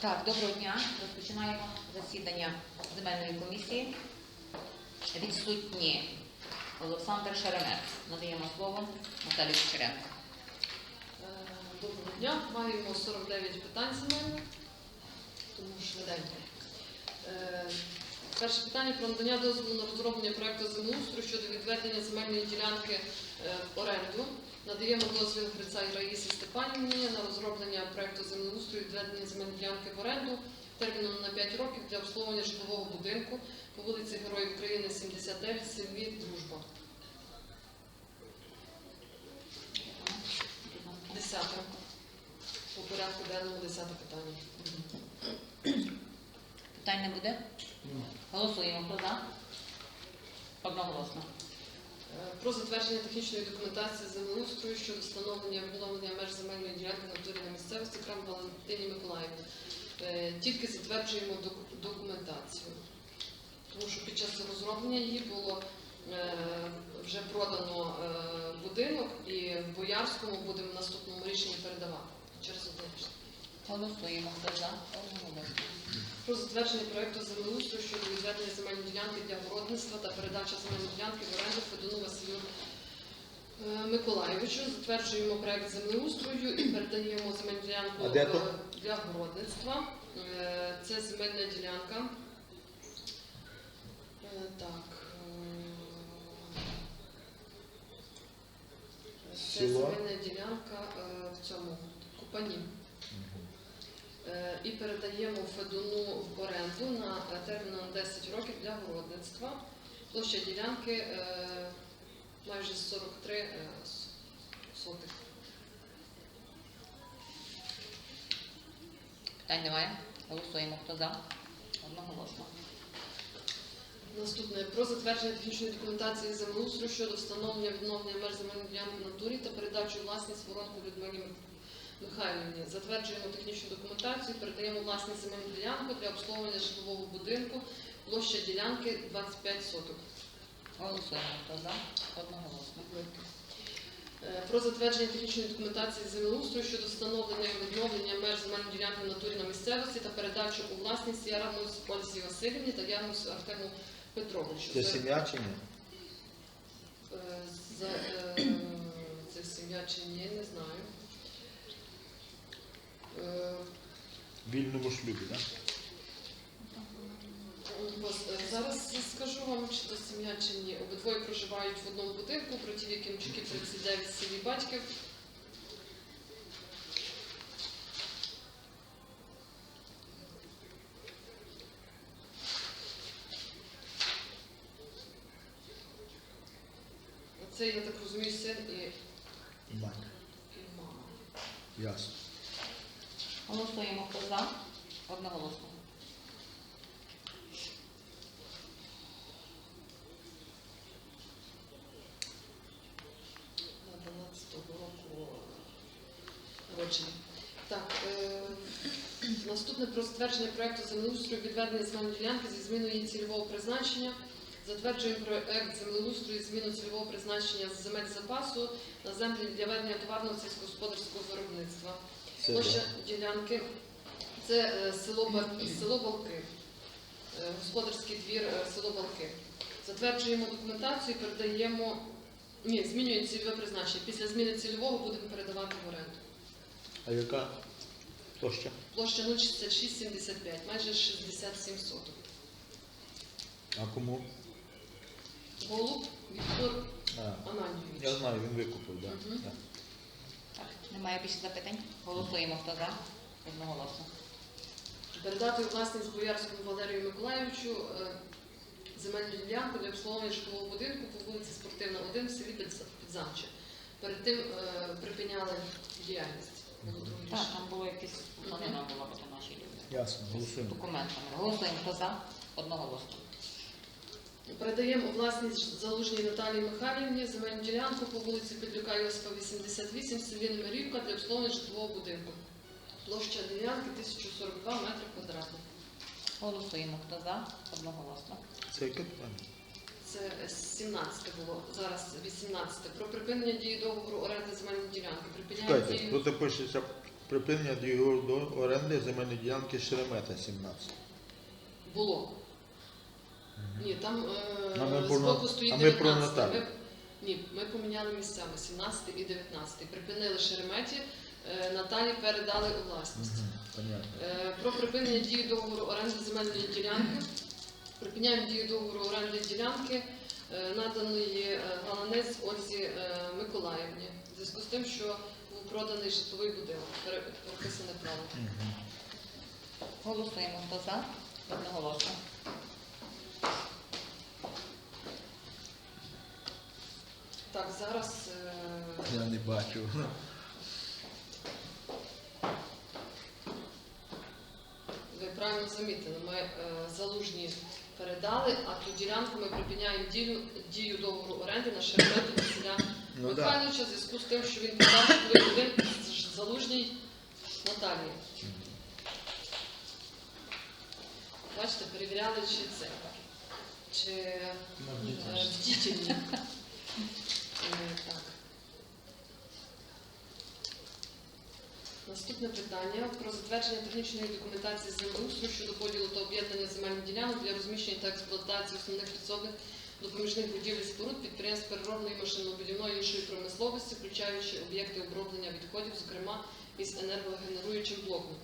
Так, доброго дня. Розпочинаємо засідання земельної комісії. Відсутні Олександр Шеремець. Надаємо слово Наталії Кучеренко. Е, Доброго дня. Маємо 49 питань земельних, тому швиденько. Е, Перше питання про надання дозволу на розроблення проекту землеустрою щодо відведення земельної ділянки е, в оренду. Надаємо дозвіл Грицай Раїсі Степанівні на розроблення проекту землеустрою відведення земельної ділянки в оренду терміном на 5 років для обслуговування житлового будинку по вулиці Героїв України, 79, в селі Дружба. Десяте. По порядку денному десяте питання. Питань не буде? Голосуємо. Хто за? Одноголосно. Е, Про затвердження технічної документації землеустрою щодо встановлення відновлення меж земельної ділянки на території місцевості Крам Валентині Миколаївні. Е, Тільки затверджуємо документацію. Тому що під час розроблення її було е, вже продано будинок і в Боярському будемо наступному рішенні передавати через одне рішення. Голосуємо. Хто за? Одноголосно. Про затвердження проекту землеустрою щодо відведення земельної ділянки для городництва та передача земельної ділянки в оренду Федуну Василю е, Миколаєвичу. Затверджуємо проект землеустрою і передаємо земельну ділянку е, для городництва. Е, Це земельна ділянка. Так. Це земельна ділянка в цьому Купані. Е, і передаємо Федуну в оренду на термін на 10 років для городництва. Площа ділянки е, майже 43 е, сотих. Питань немає? Голосуємо. Хто за? Одноголосно. Наступне про затвердження технічної документації землеустрою щодо встановлення відновлення меж земельної ділянки натурі та передачу власність воронку Людмилі Михайлівні. Затверджуємо технічну документацію, передаємо власність земельну ділянку для обслуговування житлового будинку. Площа ділянки 25 соток. Голосуємо. Хто за? Одноголосно. Е, Про затвердження технічної документації землеустрою щодо встановлення і відновлення меж земельної ділянки натурі на місцевості та передачу у власність Ярамус Ользі Васильівні та Ярамусу Артему Петровичу. Це сім'я чи ні? е, е, Це сім'я чи ні, не знаю. Вільному шлюбі, так? Зараз скажу вам, чи то сім'я чи ні. Обидвоє проживають в одному будинку, братів Якимчуків 39 сім'ї Батьків. Це, я так розумію, син і, Мать. і мама. Ясно. Голосуємо. Хто за? Одноголосно. На 12-го року народження. Так, е, наступне про затвердження проекту землеустрою відведення земельної ділянки зі зміною її цільового призначення. Затверджуємо проект землеустрою зміну цільового призначення з земель запасу на землі для ведення товарного сільськогосподарського виробництва. Це Площа ділянки це е, село, село Балки, Е, господарський двір е, село Балки. Затверджуємо документацію і передаємо. Ні, змінюємо цільове призначення. Після зміни цільового будемо передавати в оренду. А яка площа? Площа 06675, майже 67 соток. А кому? Голуб Віктор А, Ананійович. я знаю, він викупив, так. Мгм. Да. Так, немає більше запитань? Голосуємо. Хто за? Одноголосно. Передати у власність Боярському Валерію Миколаївичу е, земельну ділянку для обслуговування житлового будинку по вулиці Спортивна 1 в селі Підз- Підзамче. Перед тим е, припиняли діяльність. Було друге Так, рішення. там було якесь планина була проти наші люди. Ясно, голосуємо. Документами. Голосуємо. Хто за? Одноголосно. Передаємо у власність залужній Наталії Михайлівні земельну ділянку по вулиці Підлюка Йосипа 88 в селі Немирівка для обслуговування житлового будинку. Площа ділянки 1042 метри квадратних. Голосуємо. Хто за? Одноголосно. Це яке питання? Це 17 було, зараз 18. Про припинення дії договору оренди земельної ділянки. Припиняє Чекайте, дію тут пишеться припинення договору до оренди земельної ділянки Шеремета 17. Було. Ні, там А ми е, про- збоку стоїть а ми про 19. Наталю. Ми, ні, ми поміняли місцями 17 і 19. Припинили Шереметі, е, Наталі передали у власність. Понятно. Е, Про припинення дії договору оренди земельної ділянки. Припиняємо дію договору оренди ділянки е, наданої е, Галанець Ользі е, Миколаївні. В зв'язку з тим, що проданий житловий будинок, переписане право. Голосуємо. Хто за? Одноголосно. Так, зараз е, Я не бачу. ви правильно замітили, ми е, залужні передали, а ту ділянку ми припиняємо дію, дію договору оренди на Шеремету Василя Ну так. Михайловича в зв'язку з тим, що він житловий будинок з- залужній Наталії. Бачите, перевіряли, чи це, чи е, бдительні. Е, Так. Наступне питання про затвердження технічної документації землеустрою щодо поділу та об'єднання земельних ділянок для розміщення та експлуатації основних підсобних допоміжних будівель споруд підприємств переробної машинобудівної іншої промисловості, включаючи об'єкти оброблення відходів, зокрема із енергогенеруючим блоком.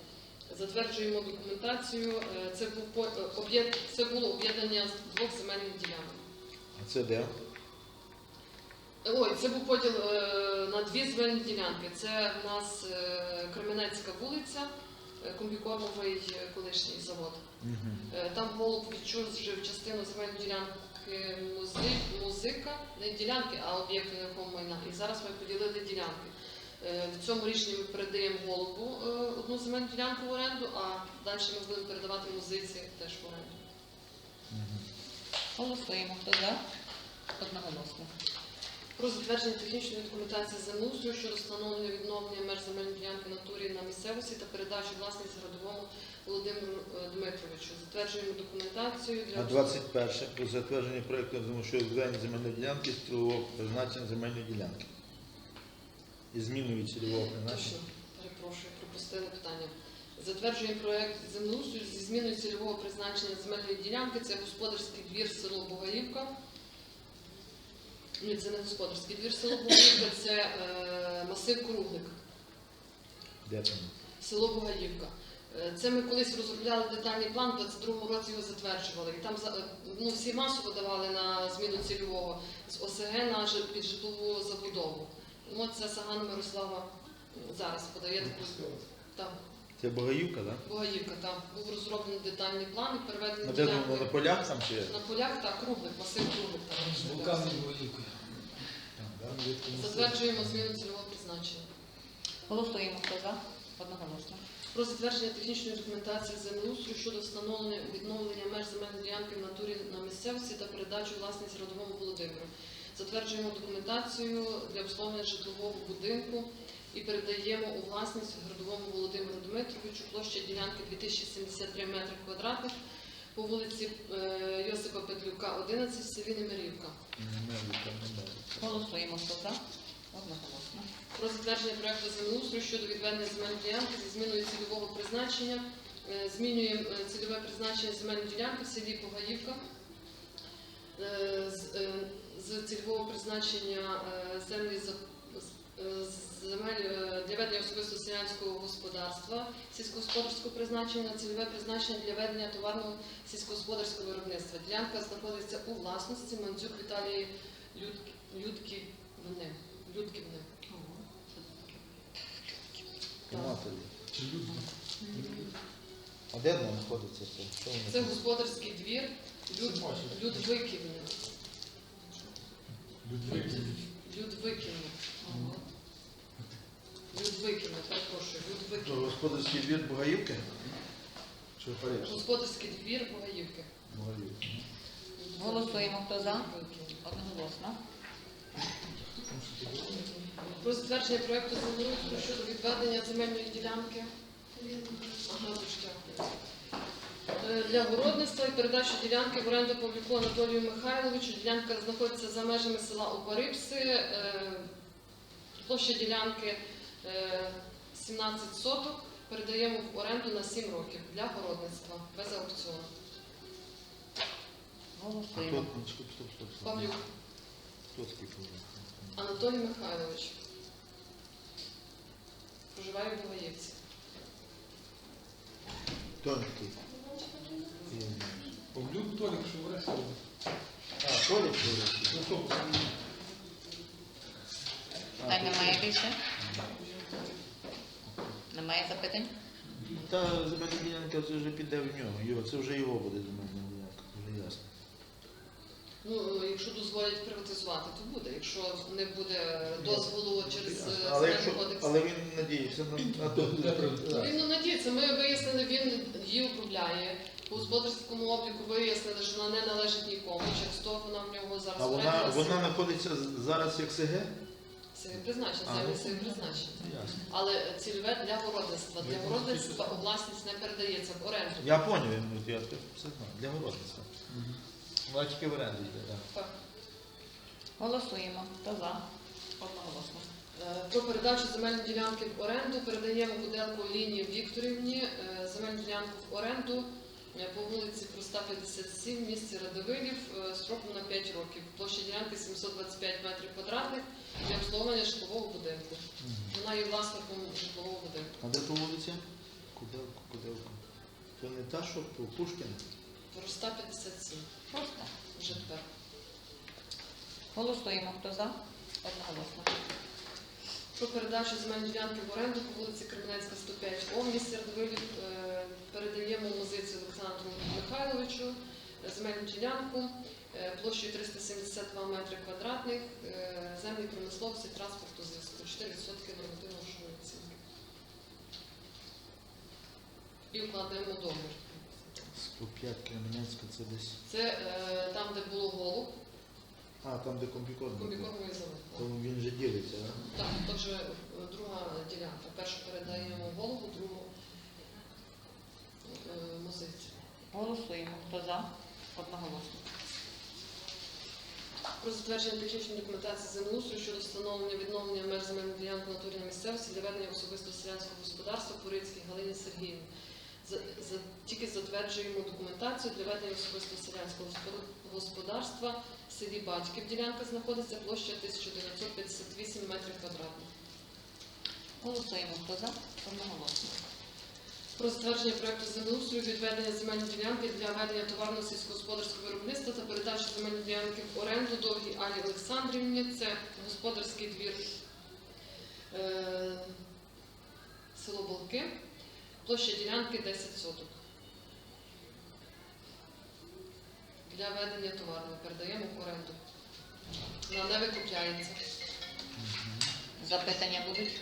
Затверджуємо документацію. Е, Це був е, це було об'єднання двох земельних ділянок. А це де? Ой, це був поділ е, на дві земельні ділянки. Це в нас Кременецька вулиця, комбікормовий е, колишній завод. Е, Там голуб відчужив частину земельної ділянки музи- музика, не ділянки, а об'єкту нерухомого майна. І зараз ми поділили ділянки. Е, В цьому рішенні ми передаємо голубу е, одну земельну ділянку в оренду, а далі ми будемо передавати музиці теж в оренду. Голосуємо. Хто за? Одноголосно. Про затвердження технічної документації землеустрою щодо встановлення відновлення меж земельної ділянки натурі на місцевості та передачу власність Градовому Володимиру е, Дмитровичу. Затверджуємо документацію для На 21 про затвердження проєкту що відведення земельної ділянки з цільового призначення земельної ділянки. І зміною цільового Точно, призначення. перепрошую, пропустили питання. Затверджуємо проект землеустрою зі зміною цільового призначення земельної ділянки. Це господарський двір село Богаївка. Ні, це не господарський двір село Богаївка, це е, масив Круглик. Де там? село Бугаївка. Це ми колись розробляли детальний план, в 22-му році його затверджували. І там ну, всі масово давали на зміну цільового з ОСГ на жи- під житлову забудову. Ну, от це Сагана Мирослава зараз подає таку. Це Богаївка, так? Бугаївка, там був розроблений детальний план і переведений На де воно, на полях там чи? На полях так, круглик, масив круглик там. З вулканною воївкою. Затверджуємо зміну цільового призначення. Голосуємо. Хто за? Одноголосно. Про затвердження технічної документації землеустрою щодо встановлення відновлення меж земельної ділянки в натурі на місцевості та передачу власність родовому Володимиру. Затверджуємо документацію для обслуговування житлового будинку і передаємо у власність Городовому Володимиру Дмитровичу площа ділянки 2073 метри квадратних по вулиці е, Йосипа Петлюка, 11 в селі Немирівка. Голосуємо. Хто за? Одноголосно. про затвердження проекту землеустрою щодо відведення земельної ділянки зі зміною цільового призначення. Е, Змінюємо е, цільове призначення земельної ділянки в селі Погаївка. Е, з- цільового призначення землі земель для ведення особисто селянського господарства, сільськогосподарського призначення, цільове призначення для ведення товарного сільськогосподарського виробництва. Ділянка знаходиться у власності Мандзюк Віталії Людківни. Людківни. Матері. А де воно знаходиться це? Що воно Це там? господарський двір Люд, Людвиківни. Людвиківни. Людвиківни, перепрошую, То Людвиківни. господарський двір Богаївки? Чи Париж? Господарський двір Богаївки. Богаївки. Голосуємо. Хто за? Людвиківни. Одноголосно. Про затвердження проекту землеустрою щодо відведення земельної ділянки. Е, Для городництва і передачі ділянки в оренду Павлюку Анатолію Михайловичу. Ділянка знаходиться за межами села Опарипси. Е, Площа ділянки е, 17 соток передаємо в оренду на 7 років для городництва без аукціону. Голосуємо. Павлюк Хто Павлюк? Анатолій Михайлович. Проживає в? Я не. Павлюк Толік, що в Ресі. А. Ну, що, А, Та немає більше? Немає запитань? Та земельна ділянка це вже піде в нього. Його, це вже його буде земельна вже ясно. Ну, якщо дозволять приватизувати, то буде. Якщо не буде дозволу через е, але, земельний якщо, кодекс. але він надіється на, на то. Він ну, надіється, ми вияснили, він її управляє. По господарському обліку вияснили, що вона не належить нікому. Через то вона в нього зараз А вона, вона знаходиться зараз як СГ? Це призначення, А, землі ну, це призначення. Ясно. Але цільове для городництва. Для городництва власність не передається в оренду. Я поняв, я, я це все знаю. Для городництва. Вона тільки в оренду йде, так. Так. Голосуємо. Хто за? Одноголосно. Е, Про передачу земельної ділянки в оренду передаємо Куделку Лінії Вікторівні е, земельну ділянку в оренду е, по вулиці Проста 57 в місті Радовилів е, строком на 5 років. Площа ділянки 725 метрів квадратних для обслуговування житлового будинку. Вона є власником житлового будинку. А де по вулиці? Куделко, Куделко. Це не та, що по Пушкіна? Проста 57. Просто. Тепер. Голосуємо. Хто за? Одноголосно. Про передачу земельної ділянки в оренду по вулиці Кременецька, 105 О, в місті Радовилів е, передаємо музиці Олександру Михайловичу земельну ділянку е, площею 372 метри квадратних, е, землі промисловості, транспорту, зв'язку, 4% нормативно грошової оцінки. І вкладаємо договір. 105 Кременецька, це десь. Це е, там, де було голуб, А, там де комбікорм. був. комбікормовий завод. Там він же ділиться, а? Так, то вже е, друга ділянка. Першу передаємо голову, другу е, музиці. Голосуємо. Хто за? Одноголосно. Про затвердження технічної документації землеустрою щодо встановлення відновлення меж земельної ділянки натурної місцевості для ведення особисто селянського господарства Порицькій Галині Сергіївні. За, за, тільки затверджуємо документацію для ведення особисто селянського господарства в селі Батьків. Ділянка знаходиться площа 1958 метрів квадратних. Голосуємо. Хто за? Одноголосно. Про затвердження проекту землеустрою відведення земельної ділянки для ведення товарного сільськогосподарського виробництва та передачі земельної ділянки в оренду довгій Алі Олександрівні. Це господарський двір е, село Болки. Площа ділянки 10 соток. Для ведення товарного передаємо в оренду. Вона не викупляється. Запитання будуть?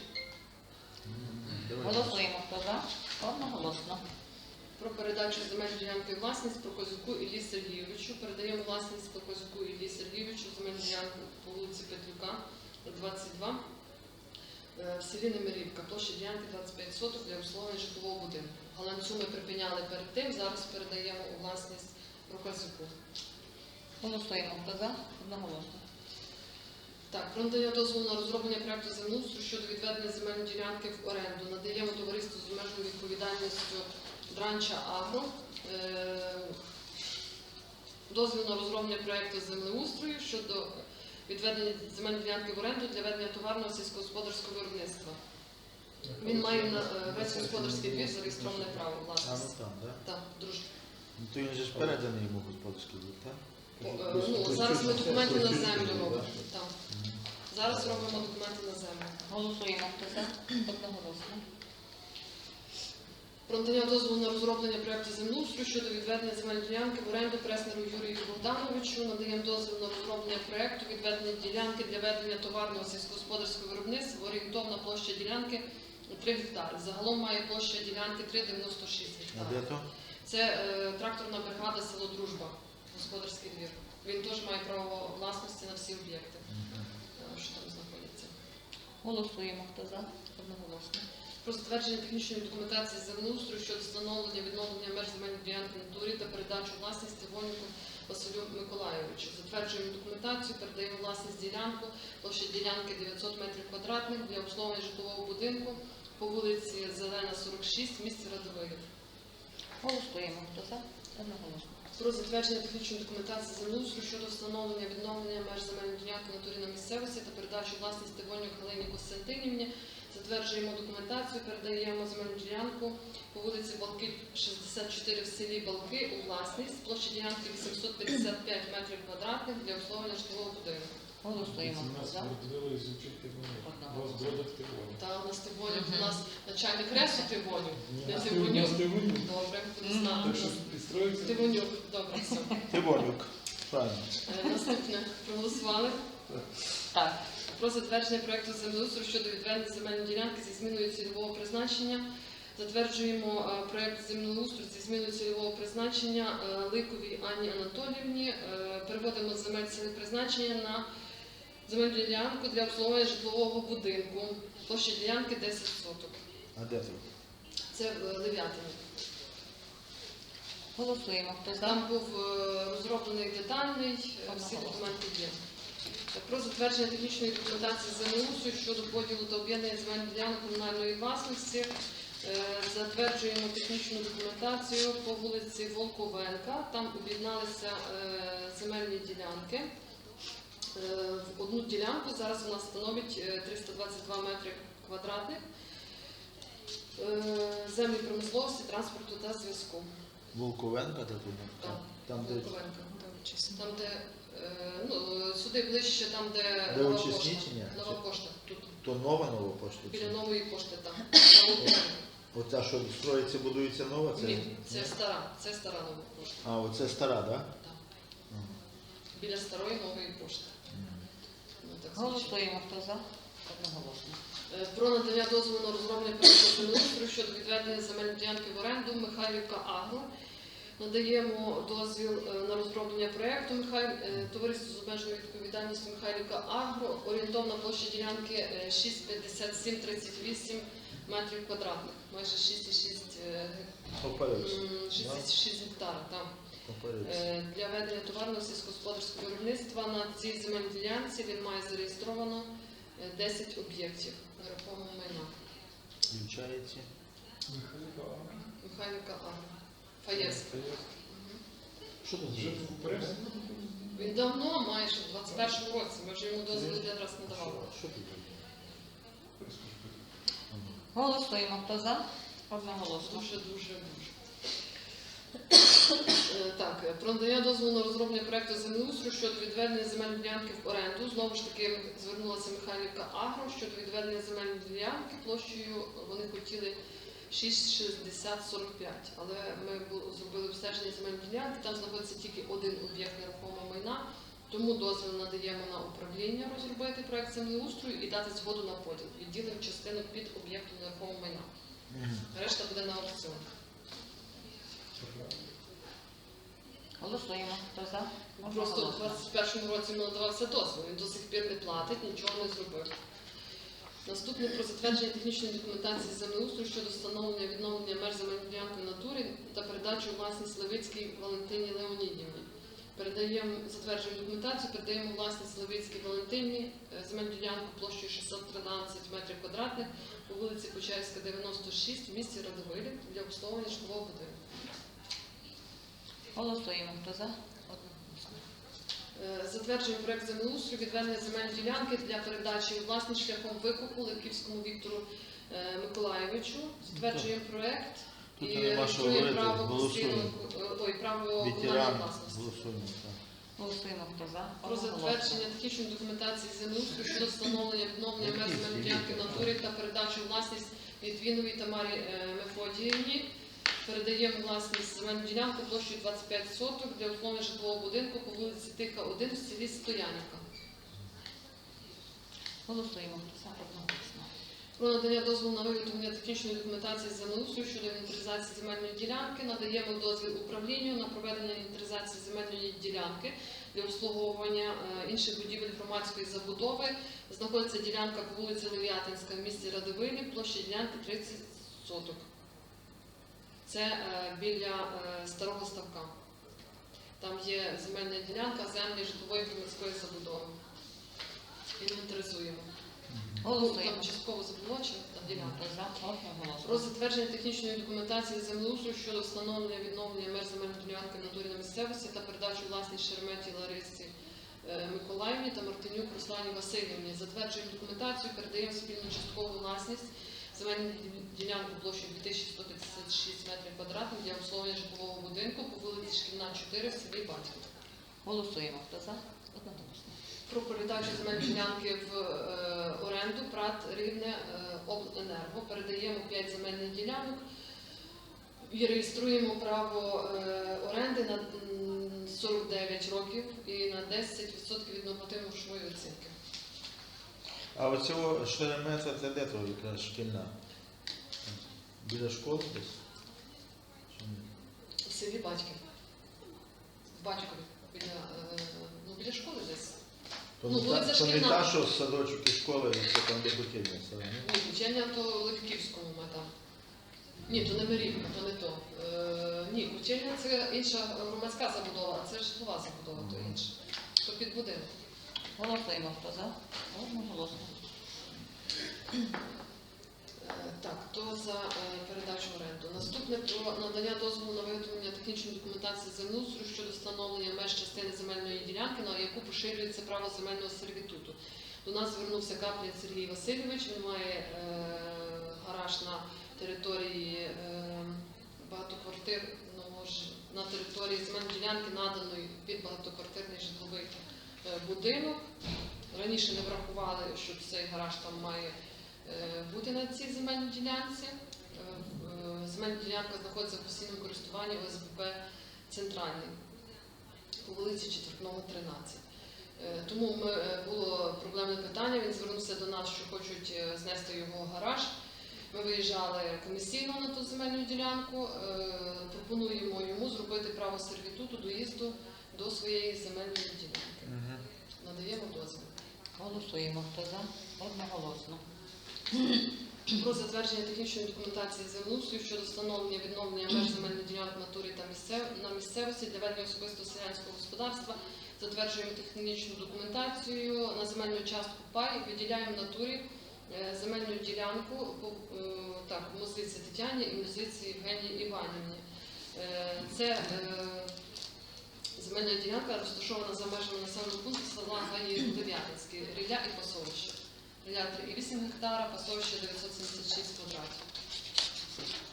Голосуємо. Хто за? Одноголосно. Про передачу земельної ділянки власність Прокозюку Іллі Сергійовичу. Передаємо власність Прокозюку Іллі Сергійовичу земельну ділянку по вулиці Петлюка, 22, е, в селі Немирівка. Площа ділянки 25 соток для обслуговування житлового будинку. Галанцю ми припиняли перед тим, зараз передаємо у власність Прокозюку. Голосуємо. Хто за? Одноголосно. Так, про надання дозволу на розроблення проекту землеустрою щодо відведення земельної ділянки в оренду. Надаємо товариству з обмеженою відповідальністю Дранча Агро. е, Дозвіл на розроблення проекту землеустрою щодо відведення земельної ділянки в оренду для ведення товарного сільськогосподарського виробництва. Він має на е, весь господарський двір зареєстроване право А, ну власності. там, так? Так, друже. Ну, то він же ж переданий йому господарський двір, так? Е, Ну, зараз ми документи на землю робимо. Так. Зараз робимо документи на землю. Голосуємо. Хто за? Одноголосно. Про надання дозволу на розроблення проекту землеустрою щодо відведення земельної ділянки в оренду Преснеру Юрію Богдановичу. Надаємо дозвіл на розроблення проекту відведення ділянки для ведення товарного сільськогосподарського виробництва. Орієнтовна площа ділянки 3 гектари. Загалом має площа ділянки 3,96 А де гектари. Це е, тракторна бригада село Дружба, господарський двір. Він теж має право власності на всі об'єкти, е, що там знаходяться. Голосуємо. Хто за? Одноголосно. Про затвердження технічної документації землеустрою щодо встановлення відновлення меж земельної ділянки на турі та передачу власності Вольнику Василю Миколайовичу. Затверджуємо документацію, передаємо власність ділянку, площа ділянки 900 метрів квадратних для обслуговування житлового будинку по вулиці Зелена, 46 в місті Радовилів. Голосуємо. Хто за? Одноголосно. Про затвердження технічної документації землеустрою щодо встановлення відновлення меж земельної ділянки натурі на місцевості та передачу власності Воню Галині Костянтинівні. Затверджуємо документацію, передаємо земельну ділянку по вулиці Балки 64 в селі Балки у власність. Площа ділянки 855 метрів квадратних для обслуговування житлового будинку. Голосуємо. За? Одного. Та у нас Тивонів, у нас начальник ресу у нас Тивонюк. Добре, буду знати. Підстроїться? Тивонюк, добре, все. Тивонюк. Правильно. Е, Наступне проголосували. Так. Про затвердження проекту землеустрою щодо відведення земельної ділянки зі зміною цільового призначення. Затверджуємо е, проект землеустрою зі зміною цільового призначення е, Ликовій Анні Анатоліївні. Е, Переводимо земель цільового призначення на земельну ділянку для обслуговування житлового будинку. Площа ділянки 10 соток. А де? Це в Лев'ятині. Голосуємо. Хто за? Там був розроблений детальний, всі документи є. Про затвердження технічної документації землеустрою щодо поділу та об'єднання земельних ділянок комунальної власності. Е, Затверджуємо технічну документацію по вулиці Волковенка. Там об'єдналися е, земельні ділянки. Е, В одну ділянку зараз вона становить е, 322 метри квадратних. Землі промисловості, транспорту та зв'язку. Волковенка де тут? Так. Там, де, Волковенка. Там, де ну, сюди ближче, там, де, де нова пошта. чи? Нова пошта. Тут То нова нова пошта? біля чи? нової пошти там. Волковенка. Оця, що строїться, будується нова? Це? Ні, це стара, це стара нова пошта. А, оце стара, так? Да? Так. Біля старої нової пошти. Ну, так звучить. Голосуємо. Хто за? Одноголосно. Е, Про надання дозволу на розроблення проекту землеустрою щодо відведення земельної ділянки в оренду Михайлівка Агро. Надаємо дозвіл е, на розроблення Михайль... е, товариству з обмеженою відповідальністю Михайлівка Агро. Орієнтовна площа ділянки е, 6,5738 метрів квадратних, майже 6,6 е, Попереться. м, 6,6 гектара. Там. Попереться. Е, Для ведення товарного сільськогосподарського виробництва на цій земельній ділянці він має зареєстровано е, 10 об'єктів нерухомого майна. Михайлівка Агро. Фаєс. Що тут Вже є? Він давно, майже в 21-му році. Ми вже йому дозвіл один раз не давали. Що- тут? Голосуємо. Хто за? Одноголосно. Дуже, дуже, дуже. Е, Так, про надання дозволу на розроблення проекту землеустрою щодо відведення земельної ділянки в оренду. Знову ж таки звернулася Михайлівка Агро щодо відведення земельної ділянки. Площею вони хотіли 6,6045, але ми зробили обстеження земельної ділянки, там знаходиться тільки один об'єкт нерухомого майна, тому дозвіл надаємо на управління розробити проект землеустрою і дати згоду на поділ. Відділимо частину під об'єктом нерухомого майна. Решта буде на аукціон. Голосуємо. Хто за? Просто в. 21-му році йому надавався дозвіл, він до сих пір не платить, нічого не зробив. Наступне про затвердження технічної документації землеустрою щодо встановлення відновлення меж земельної в та передачу у власність Левицькій Валентині Леонідівні. Передаємо, затверджуємо документацію, передаємо власність Левицькій Валентині е, земельну ділянку площею 613 метрів квадратних по вулиці Почаївська, 96 в місті Радовилі для обслуговування житлового будинку. Голосуємо. Хто за? Е, проект землеустрою відведення земельної ділянки для передачі у власність шляхом викупу Левківському Віктору е, Миколаєвичу. Затверджуємо проект Тут і реєструємо право голосуємо. постійного- ой, право комунальної власності. Голосуємо. Хто за? Про затвердження технічної документації землеустрою щодо встановлення відновлення земельної ділянки в натурі та передачу власність Літвіновій Тамарі е, Мефодіївні. Передаємо власність земельну ділянку площею 25 соток для обслуговування житлового будинку по вулиці Тиха 1 в селі Стоянівка. Голосуємо. Про надання дозволу на виготовлення технічної документації землеустрою щодо інвентаризації земельної ділянки надаємо дозвіл управлінню на проведення інвентаризації земельної ділянки для обслуговування е, інших будівель громадської забудови. Знаходиться ділянка по вулиці Лев'ятинська в місті Радивилі, площа ділянки 30 соток. Це е, біля е, старого ставка. Там є земельна ділянка землі житлової громадської забудови. Інвентаризуємо. Голосуємо. Там частково заболочена та ділянка. Про затвердження технічної документації землеустрою щодо встановлення відновлення меж земельної ділянки в натурі на місцевості та передачу власність Шереметі Ларисі е, Миколаївні та Мартинюк Руслані Васильівні. Затверджуємо документацію, передаємо спільну часткову власність земельну ділянку площею 2156 метрів квадратних для обслуговування житлового будинку по вулиці Шкільна, 4 в селі Батьків. Голосуємо. Хто за? Одноголосно. Про передачу земельної ділянки в е, оренду ПРАТ Рівне е, Обленерго. Передаємо 5 земельних ділянок і реєструємо право е, оренди на м, 49 років і на 10% від нормативно-грошової оцінки. А оцього шеремета це де то яка шкільна? Біля школи десь? Чи ні? В селі Батьків. В Батькові. Біля, е, ну, біля школи десь. То Ну, не вулиця та- то не Шкільна. та, що садочок і школа, і це там де котельня ні? Ні, Кучення то в Левківському ми там. Ні, то не Мерівка, то не то. Е, ні, Кучення це інша громадська забудова, а це житлова забудова, то інше. То під будинок. Голосуємо. Хто за? Одноголосно. Так, то за е, передачу оренду. Наступне про надання дозволу на виготовлення технічної документації землеустрою щодо встановлення меж частини земельної ділянки, на яку поширюється право земельного сервітуту. До нас звернувся Каплін Сергій Васильович. Він має е, гараж на території е, багатоквартирного ж на території земельної ділянки, наданої під багатоквартирний житловий будинок. Раніше не врахували, що цей гараж там має е, бути на цій земельній ділянці. Е, е, Земельна ділянка знаходиться в постійному користуванні ОСББ Центральний по вулиці Четвертного, 13. Е, Тому е, було проблемне питання. Він звернувся до нас, що хочуть е, знести його гараж. Ми виїжджали комісійно на ту земельну ділянку. Е, Пропонуємо йому зробити право сервітуту доїзду до своєї земельної ділянки. Надаємо дозвіл. Голосуємо. Хто за? Одноголосно. Про затвердження технічної документації землеустрою щодо встановлення відновлення меж земельних ділянок в натурі та місцев... на місцевості для ведення особистого селянського господарства. Затверджуємо технічну документацію на земельну частку пай, виділяємо натурі е, земельну ділянку е, так, музиці Тетяні і музиці Євгенії Іванівні. Е, Це земельна ділянка розташована за межами населеного пункту села Гаї Дев'ятинський, Рілля і Пасовище. Рілля 3,8 гектара, пасовище 976 квадратів.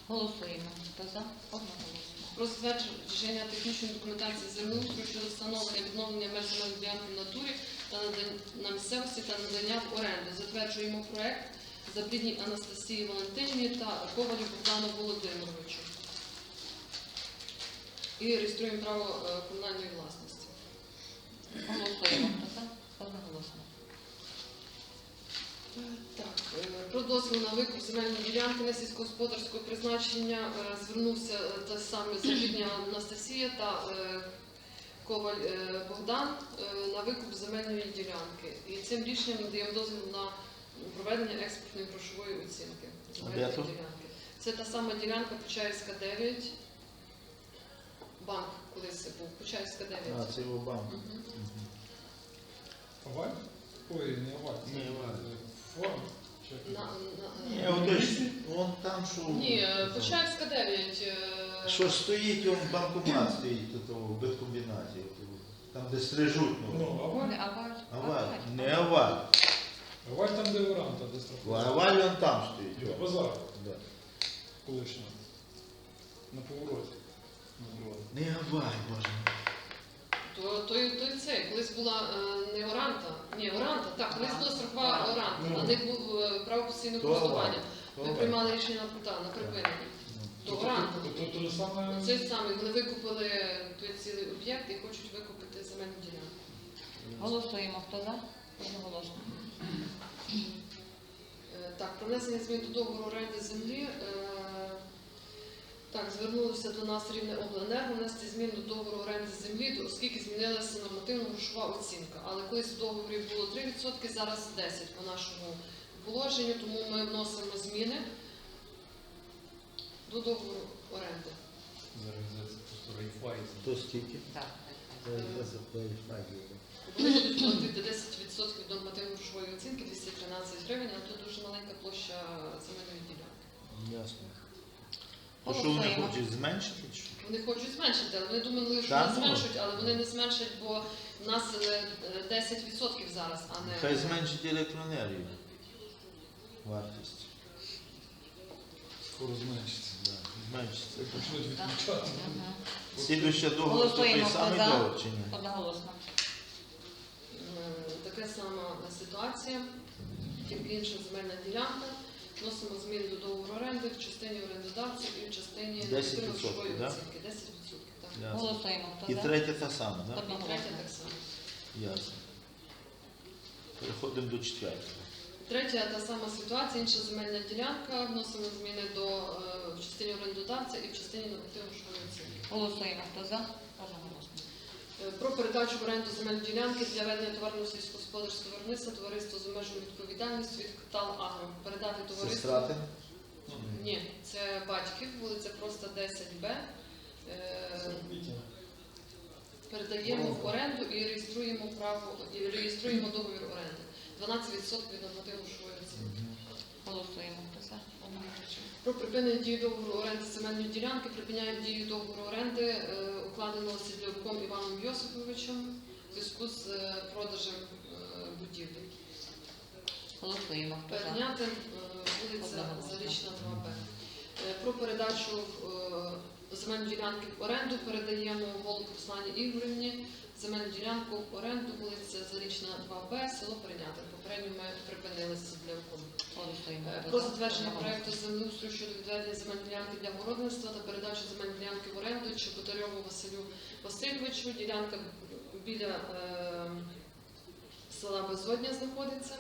Голосуємо. Хто за? Одноголосно. Про затвердження технічної документації землеустрою щодо встановлення відновлення меж земельної ділянки в натурі та на місцевості та надання в оренду. Затверджуємо проект Забрідній Анастасії Валентинівні та Ковалю Богдану Володимировичу. І реєструємо право е, комунальної власності. Голосуємо. Одноголосно. Так, е, про дозвіл на викуп земельної ділянки на сільськогосподарського призначення е, звернувся е, та саме Забідня Анастасія та е, Коваль е, Богдан е, на викуп земельної ділянки. І цим рішенням ми даємо дозвіл на проведення експортної грошової оцінки земельної ділянки. Це та сама ділянка Почаївська 9. Банк колись був, Почаївська 9. А, це його банк. Мгм. Мгм. Ой, не аваль. це, Не аваль. е, Форум? Чи як На, Ні, на, ото ж, вон там, що... ні, е, Почаївська 9. е, Що стоїть, он банкомат стоїть тут в беткомбінаті, от, там де стрижуть, Ну, ну. аваль. Не аваль. Аваль, не аваль. Аваль там, де Оранта, де страхова. Аваль он там стоїть. Його базар Да. колишній. На повороті. Не аваль, боже. То той, той цей, колись була е, не Оранта, ні, Оранта, так, колись була страхова Оранта, Ну. на них був е, право постійного То користування. Ми приймали рішення на та, на припинення. То Оранта. То, то, то, то саме... Це саме, вони викупили той цілий об'єкт і хочуть викупити земельну ділянку. Голосуємо. Хто за? Одноголосно. Е, Так, про внесення змін до договору оренди землі. е, Так, звернулося до нас рівне обленерго внести змін до договору оренди землі, оскільки змінилася нормативно-грошова оцінка. Але колись в договорі було 3%, зараз 10% по нашому положенню, тому ми вносимо зміни до договору оренди. То скільки? Так. Вони будуть платити 10% від нормативної грошової оцінки 213 гривень, а тут дуже маленька площа земельної ділянки. Ясно. То що вони Голосуємо. хочуть зменшити? чи що? Вони хочуть зменшити, але вони думали, що Та не ну. зменшують, але вони не зменшать, бо в нас е, е, 10% зараз, а не Хай зменшить електроенергію. Вартість. Скоро зменшиться. Да. Зменшиться. Почнуть Так. відключати. Мгм. Слідуюча договор то той Голосуємо, самий за? договор чи ні? Одноголосно. Е, Така сама ситуація, тільки інша земельна ділянка. Вносимо зміни до договору оренди в частині орендодавців і в частині 10%, нормативно-грошової да? оцінки. 10%. Так. Ясно. Голосуємо. Хто І за? третя та сама, так? І третя так само. Ясно. Переходимо до четвертого. Третя та сама ситуація, інша земельна ділянка. Вносимо зміни до е, в частині орендодавця і в частині нормативно-грошової оцінки. Голосуємо. Хто за? Е, Про передачу в оренду земельної ділянки для ведення товарного сільськогосподарського виробництва товариство з обмеженою відповідальністю від Катал Агро. Передати товариству. Сестрати? Ні, це батьків, вулиця просто 10Б. Е, Передаємо в оренду і реєструємо право і реєструємо договір оренди. 12% від нормативно-грошової оцінки. Голосуємо. Хто за? Про припинення дії договору оренди земельної ділянки припиняємо дію договору оренди, е, укладеного Сідлюком Іваном Йосиповичем в зв'язку з е, продажем е, будівлі. Голосуємо. Хто за? Перейняти е, вулиця Одноголосно. Зарічна 2Б. Е, Про передачу е, земельної ділянки в оренду передаємо Голуб Руслані Ігорівні. Земельну ділянку в оренду вулиця Зарічна 2Б, село Перейняти. Попередньо ми припинили з Сідлюком. Голосуємо. Е, Хто Про затвердження проекту землеустрою щодо відведення земельної ділянки для городництва та передачу земельної ділянки в оренду Чеботарьову Василю Васильовичу. Ділянка біля е, села Безодня знаходиться,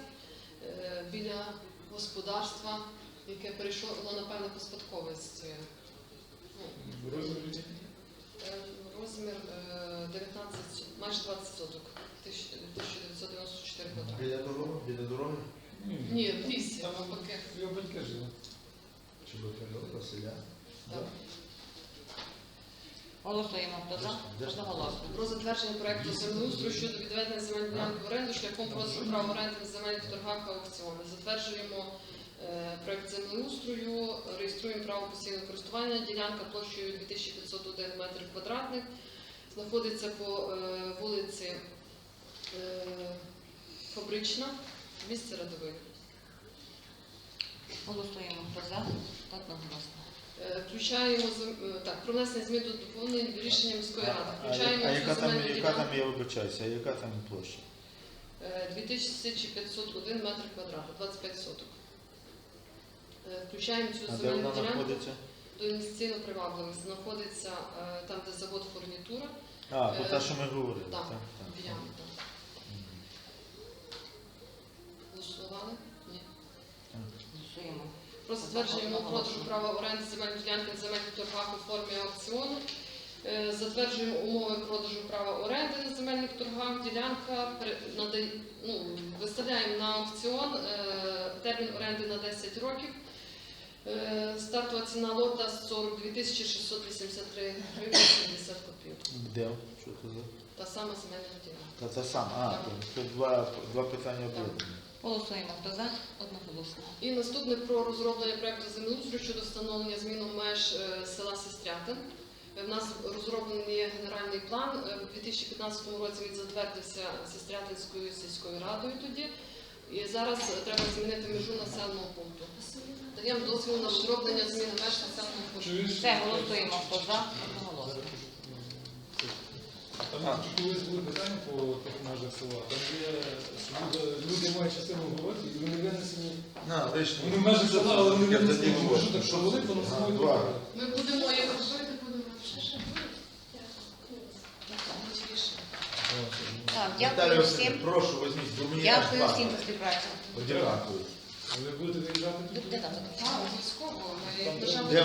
е, біля господарства, яке перейшло, воно, напевно, по спадковості. Ну, Розмір е, 19, майже 20 соток, 1994 квадрати. Біля дороги? Біля дороги? Ні, в лісі, Там навпаки. його батьки жили. Чи до Василя? Так. Голосуємо. Хто за? Одноголосно. Про затвердження проекту землеустрою щодо відведення земельної в оренду шляхом права оренди на земельних торгах та аукціонах. Затверджуємо е, проект землеустрою, реєструємо право постійного користування. Ділянка площею 2501 метр квадратних. Знаходиться по е, вулиці е, Фабрична, в місті Радовик. Голосуємо. За? Одноголосно. Е, Включаємо е, так, про внесення змін до доповнень рішення міської ради. А, а, Включаємо а яка там, яка там, я вибачаюся, а яка там площа? Е, 2501 метр квадратний, 25 соток. Е, Включаємо цю А де земельну вона ділянку знаходиться? до інвестиційно привабливих. Знаходиться е, там, де завод фурнітура, А, то Е, та, що ми говорили. так, так, так. ямі там. Голосували? Ні. Голосуємо. Про затвердження умов продажу права оренди земельної ділянки на земельних торгах у формі аукціону. Е, Затверджуємо умови продажу права оренди на земельних торгах. Ділянка ну, виставляємо на аукціон е, термін оренди на 10 років. Е, Стартова ціна лота 42 тисячі 683 гривень 70 копійок. Де? Що це за? Та сама земельна ділянка. Та це сам. А, Так. то, то два, два питання об'єднані. Голосуємо. Хто за? Одноголосно. І наступне про розроблення проекту землеустрою щодо встановлення зміну меж е, села Сестрятин. Е, В нас розроблений є генеральний план. Е, У 2015 році він затвердився Сестрятинською сільською радою тоді. І зараз треба змінити межу населеного пункту. Даємо дозвіл на розроблення зміни меж населеного пункту. Все, голосуємо. Хто за? Одноголосно. Там колись були питання по тих межах села. Там є, люди, люди мають частину в городі, і вони винесені. На. Вони в межах села, але вони Я тоді винесені. говорю. Може так, що вони по А, насилують Ми будемо їх робити, Віталій дякую Васильович, всім. прошу, візьміть, бо мені Дякую всім за співпрацю. Дякую. Ви будете виїжджати Де там? А, обов'язково. Ми де